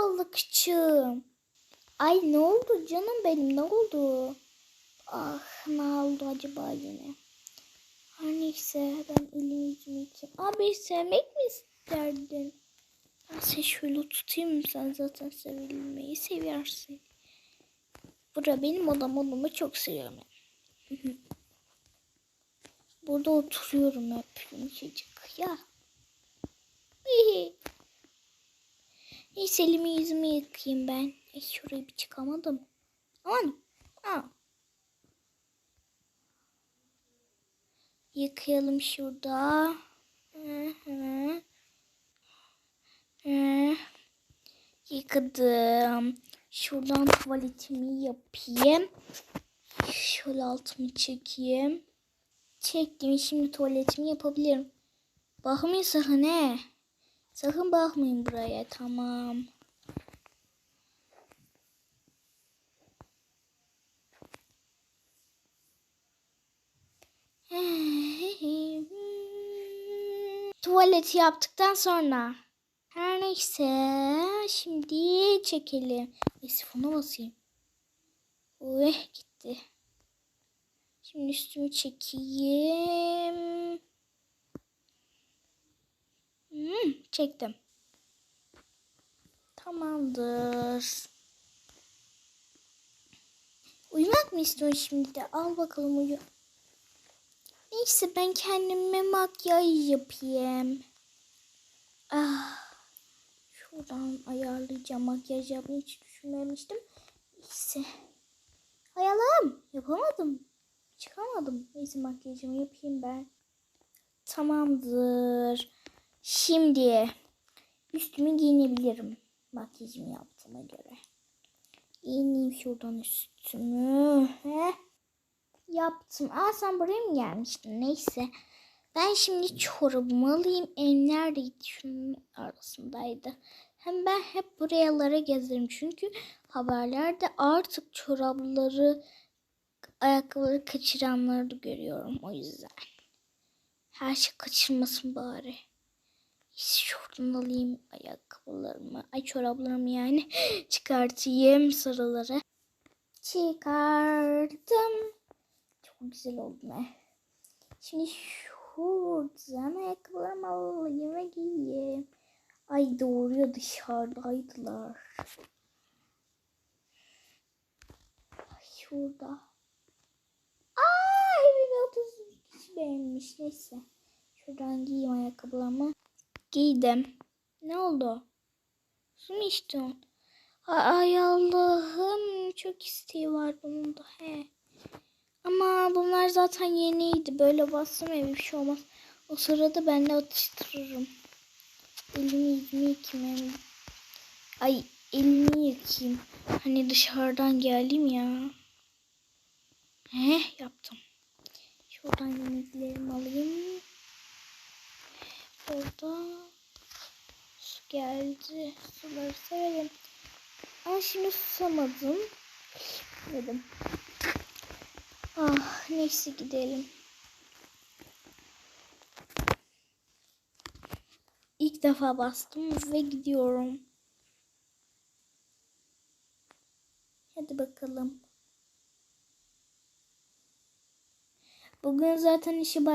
balıkçım. Ay ne oldu canım benim ne oldu? Ah ne oldu acaba yine? Her neyse ben elimi yüzümü yıkayayım. Abi sevmek mi isterdin? Ben seni şöyle tutayım sen zaten sevilmeyi seversin. Bura benim odam odamı çok seviyorum. Burada oturuyorum hep yumuşacık ya. Neyse elimi yüzümü yıkayayım ben. E, şuraya bir çıkamadım. Aman. Aa. Yıkayalım şurada. Hı hı. Hı. Yıkadım. Şuradan tuvaletimi yapayım. Şöyle altımı çekeyim. Çektim. Şimdi tuvaletimi yapabilirim. Bakmayın sakın he. Sakın bakmayın buraya. Tamam. Tuvaleti yaptıktan sonra. Her neyse. Şimdi çekelim. Ay sifona basayım. Uy gitti. Şimdi üstümü çekeyim. Çektim. Tamamdır. Uyumak mı istiyorsun şimdi de? Al bakalım uyu. Neyse ben kendime makyaj yapayım. Ah, şuradan ayarlayacağım. Makyaj yapmayı hiç düşünmemiştim. Neyse. Hayalım. Yapamadım. Çıkamadım. Neyse makyajımı yapayım ben. Tamamdır. Şimdi üstümü giyinebilirim. Makyajımı yaptığıma göre. Giyineyim şuradan üstümü. Heh. Yaptım. Aa sen buraya mı gelmiştin? Neyse. Ben şimdi çorabımı alayım. El neredeydi? Şunun arasındaydı. Hem ben hep buralara gezerim. Çünkü haberlerde artık çorapları, ayakkabıları kaçıranları da görüyorum. O yüzden. Her şey kaçırmasın bari. Şuradan alayım ayakkabılarımı. Ay çoraplarımı yani. Çıkartayım sarıları. Çıkardım. Çok güzel oldu ne? Şimdi şuradan ayakkabılarımı alayım ve giyeyim. Ay doğru ya dışarıdaydılar. Ay şurada. Aa evimi 30 kişi beğenmiş. Neyse. Şuradan giyeyim ayakkabılarımı. Giydim. Ne oldu? Su mu içtin? Ay Allah'ım çok isteği var bunun da. He. Ama bunlar zaten yeniydi. Böyle bassam ev bir şey olmaz. O sırada ben de atıştırırım. Elimi yüzümü yıkayayım. Ay elimi yıkayayım. Hani dışarıdan geldim ya. He yaptım. Şuradan yemeklerimi alayım. Orada su geldi. Suları severim. Ama şimdi susamadım. Dedim. Ah neyse gidelim. İlk defa bastım ve gidiyorum. Hadi bakalım. Bugün zaten işe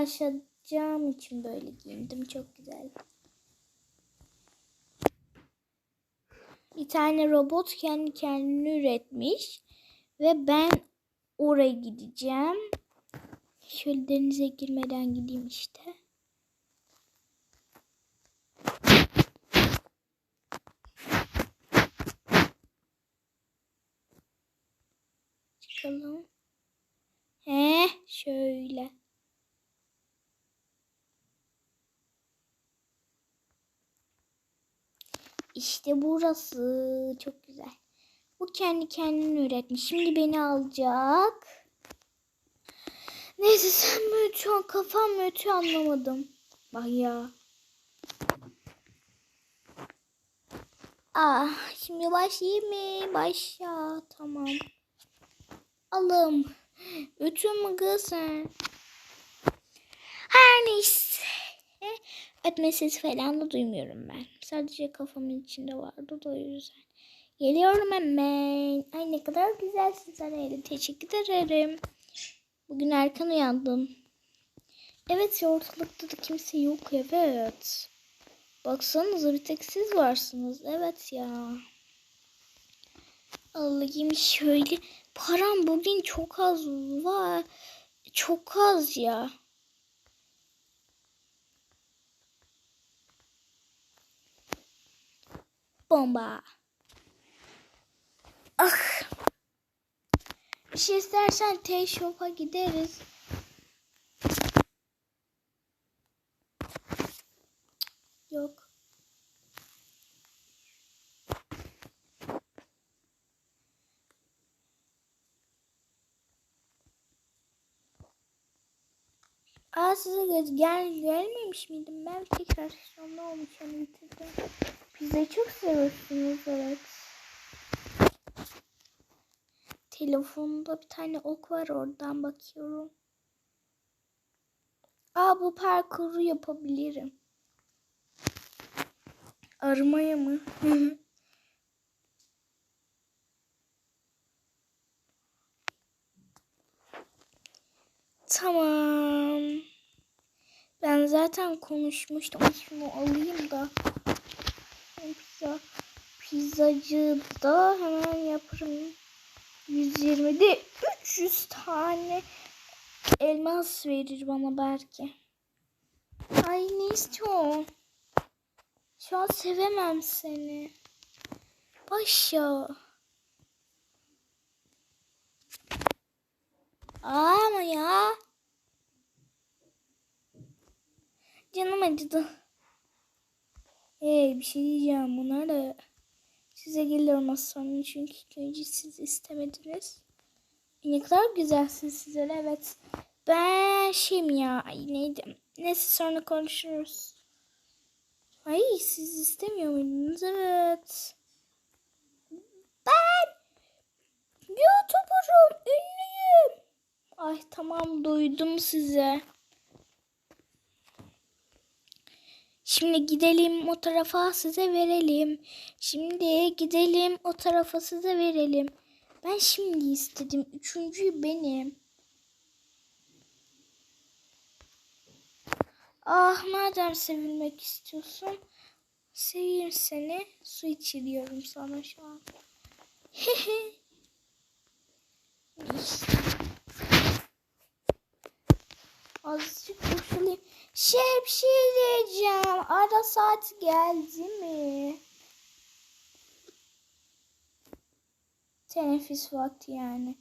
başlayacağım için böyle giyindim. Çok güzel. Bir tane robot kendi kendini üretmiş. Ve ben oraya gideceğim. Şöyle denize girmeden gideyim işte. Çıkalım. He, şöyle. İşte burası. Çok güzel. Bu kendi kendini üretmiş. Şimdi beni alacak. Neyse sen mi ötüyorsun? Kafam mı ötüyor anlamadım. Bak ya. Ah, şimdi başlayayım mı? Başla. Tamam. Alım. Ötüyor mu kız sen? Her neyse. Ötme sesi falan da duymuyorum ben. Sadece kafamın içinde vardı da o yüzden. Geliyorum hemen. Ay ne kadar güzelsin sen. Teşekkür ederim. Bugün erken uyandım. Evet ya ortalıkta da kimse yok evet. Baksanıza bir tek siz varsınız. Evet ya. Allah'ım şöyle. Param bugün çok az var. Çok az ya. Bomba. Ah. Bir şey istersen T-Shop'a gideriz. Yok. Aa size gel, gel gelmemiş miydim ben tekrar ne olmuş yani bitirdim. Pizzayı çok seviyorsunuz evet. Telefonda bir tane ok var oradan bakıyorum. Aa bu parkuru yapabilirim. Arımaya mı? tamam. Ben zaten konuşmuştum. Şunu alayım da. Pizza, pizzacı da hemen yaparım. 120'de 300 tane elmas verir bana belki. Ay ne istiyorsun? Şu an sevemem seni. Aşağı. Ama ya. Canım acıdı. Hey bir şey diyeceğim. Bunlar da size geliyorum sonra çünkü önce siz istemediniz. E, ne kadar güzelsiniz sizler evet. Ben şeyim ya. Ay neydi? Neyse sonra konuşuruz. Ay siz istemiyor muydunuz? Evet. Ben YouTuber'ım. Ünlüyüm. Ay tamam duydum size. Şimdi gidelim o tarafa size verelim. Şimdi gidelim o tarafa size verelim. Ben şimdi istedim. Üçüncüyü benim. Ah madem sevilmek istiyorsun. Seveyim seni. Su içiriyorum sana şu an. Azıcık koşulayım. Şey şey diyeceğim. Ara saat geldi mi? Teneffüs vakti yani.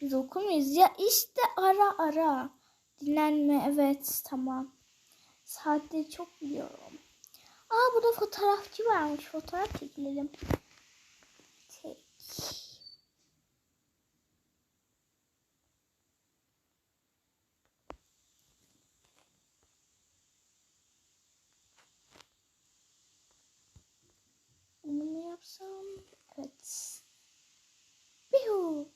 Biz okur muyuz? Ya işte ara ara. Dinlenme evet tamam. Saatleri çok biliyorum. Aa burada fotoğrafçı varmış. Fotoğraf çekilelim. Tek. Bunu mu yapsam? Evet. Bihu.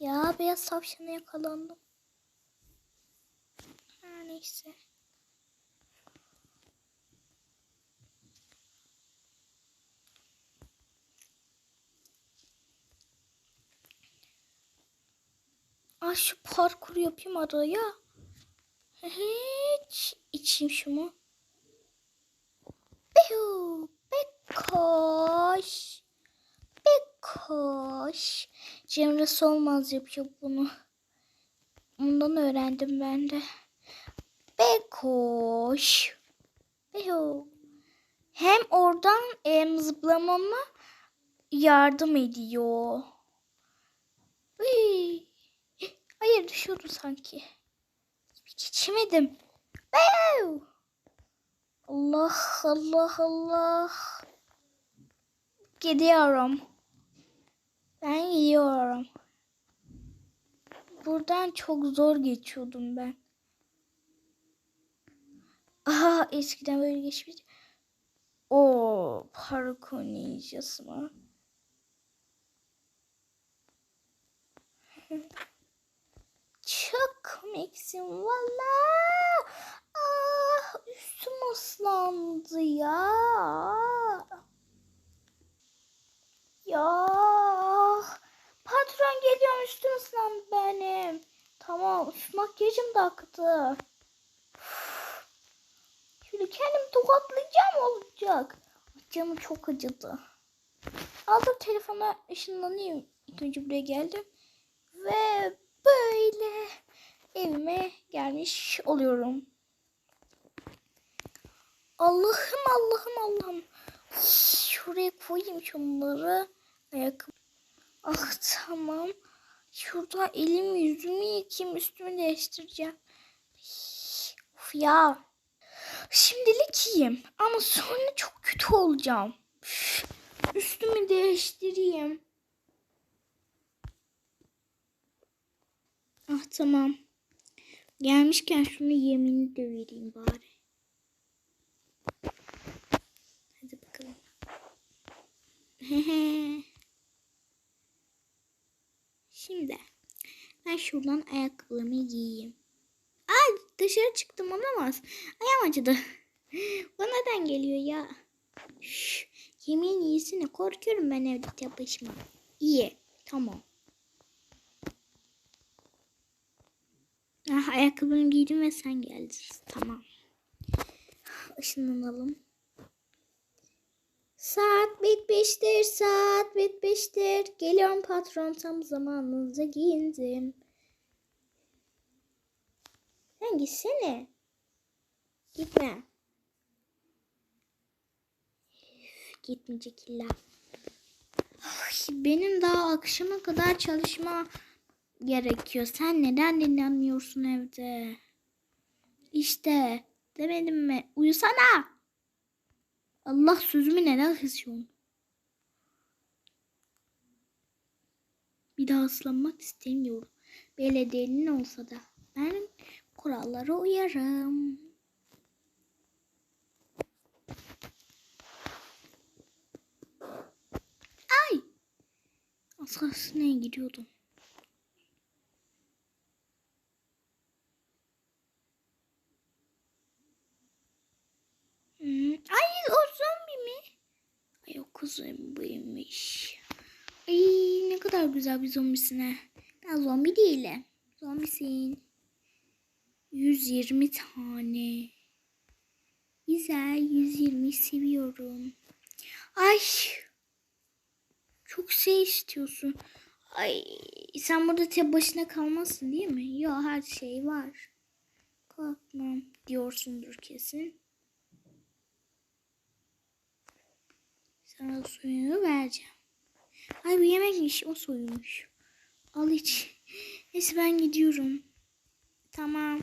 Ya beyaz tavşana yakalandım. Her neyse. Ay şu parkur yapayım araya. Hiç içeyim şunu. Bihu, Bekoş. Bekoş. Cemre Solmaz yapıyor bunu. Ondan öğrendim ben de. Bekoş. Bihu. Hem oradan em, zıplamama yardım ediyor. Uy. Hayır düşüyordu sanki. Hiç içmedim. Bihu. Allah Allah Allah. Gidiyorum. buradan çok zor geçiyordum ben. Aha eskiden böyle geçmiş. O parkur ninjası mı? çok komiksin valla. Ah üstüm ıslandı ya. Ya. Üf, makyajım da aktı. Üf. Şöyle kendimi tokatlayacağım olacak. Canım çok acıdı. Aldım telefona ışınlanayım. İlk önce buraya geldim. Ve böyle evime gelmiş oluyorum. Allah'ım Allah'ım Allah'ım. Şuraya koyayım şunları. Ayakkabı. Ah tamam. Şurada elimi yüzümü yıkayayım üstümü değiştireceğim. Of ya. Şimdilik iyiyim ama sonra çok kötü olacağım. Üstümü değiştireyim. Ah tamam. Gelmişken şunu yemini de vereyim bari. Hadi bakalım. Şimdi ben şuradan ayakkabılarımı giyeyim. Ay dışarı çıktım olamaz. Ayağım acıdı. Bu neden geliyor ya? Şş, yemeğin iyisini korkuyorum ben evde tek başıma. İyi. Tamam. Ah, ayakkabımı giydim ve sen geldin. Tamam. Işınlanalım. Saat bitmiştir, saat bitmiştir. Geliyorum patron tam zamanınıza giyindim. Sen gitsene. Gitme. Gitmeyecek illa. Ay, benim daha akşama kadar çalışma gerekiyor. Sen neden dinlenmiyorsun evde? İşte demedim mi? Uyusana. Allah sözümü neden kızıyorsun? Bir daha ıslanmak istemiyorum. Belediyenin olsa da ben kurallara uyarım. Ay! Az kalsın gidiyordum. Hmm, Ay o zombi mi? Buymuş. Ay ne kadar güzel bir zombisin ha. Ben zombi değilim. Zombisin. 120 tane. Güzel 120 seviyorum. Ay. Çok şey istiyorsun. Ay sen burada tek başına kalmazsın değil mi? Yok her şey var. Kalkmam diyorsundur kesin. Sana suyunu vereceğim. Ay bu yemekmiş o suymuş. Al iç. Neyse ben gidiyorum. Tamam.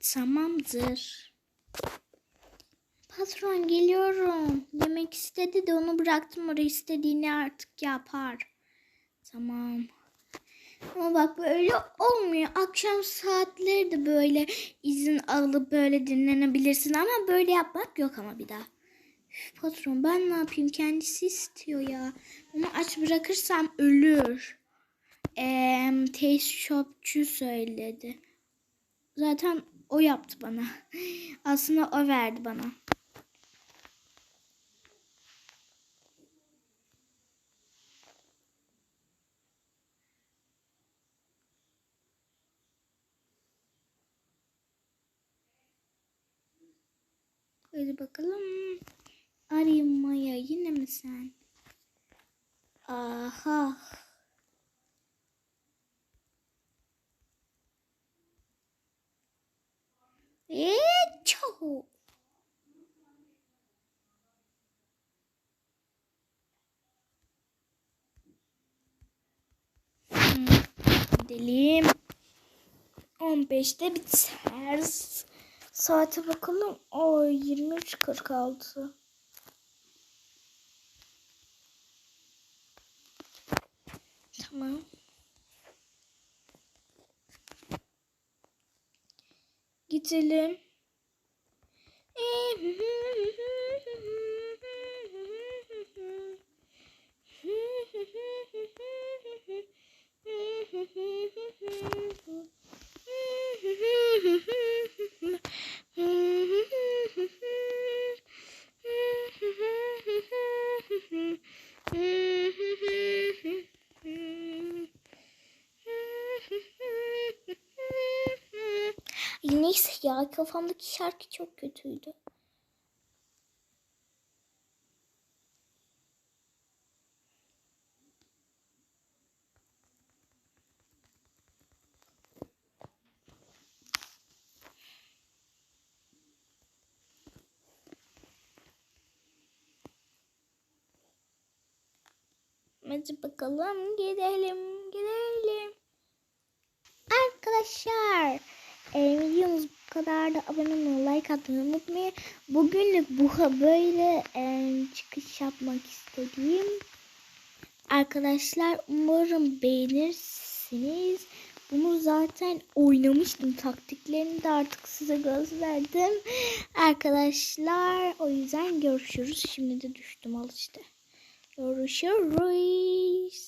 Tamamdır. Patron geliyorum. Yemek istedi de onu bıraktım oraya istediğini artık yapar. Tamam. Ama bak böyle olmuyor. Akşam saatleri de böyle izin alıp böyle dinlenebilirsin ama böyle yapmak yok ama bir daha. Üf, patron ben ne yapayım kendisi istiyor ya. Onu aç bırakırsam ölür. Eee taste shopçu söyledi. Zaten o yaptı bana. Aslında o verdi bana. Bakalım. Arayayım Maya yine mi sen? Aha. Eee çok. Hmm, Gidelim. 15'te biter. Saate bakalım. O 23.46. Tamam. Gidelim. neyse ya kafamdaki şarkı çok kötüydü. Hadi bakalım gidelim gidelim. Arkadaşlar e, videomuz bu kadar da abone olmayı like atmayı unutmayın. Bugünlük bu böyle e, çıkış yapmak istediğim. Arkadaşlar umarım beğenirsiniz. Bunu zaten oynamıştım. Taktiklerini de artık size gösterdim. Arkadaşlar o yüzden görüşürüz. Şimdi de düştüm al işte. Görüşürüz.